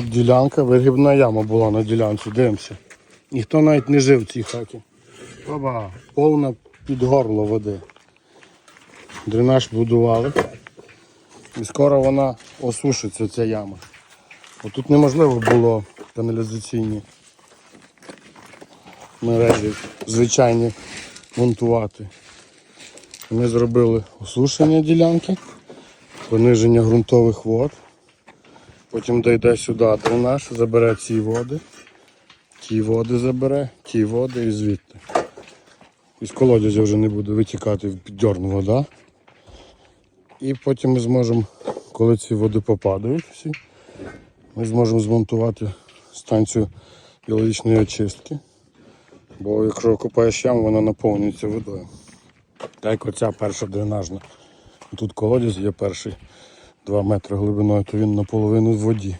От ділянка, вигрібна яма була на ділянці, дивимося. Ніхто навіть не жив в цій хаті. Оба, повна під горло води. Дренаж будували. І скоро вона осушиться, ця яма. Бо тут неможливо було каналізаційні мережі звичайні монтувати. Ми зробили осушення ділянки, пониження ґрунтових вод. Потім дійде сюди дренаж, забере ці води, ті води забере, ті води і звідти. Із колодязя вже не буде витікати в піддьорну вода. І потім ми зможемо, коли ці води попадають всі, ми зможемо змонтувати станцію біологічної очистки. Бо якщо копаєш яму, вона наповнюється водою. Так як оця перша дренажна. Тут колодязь є перший 2 метри глибиною, то він наполовину в воді.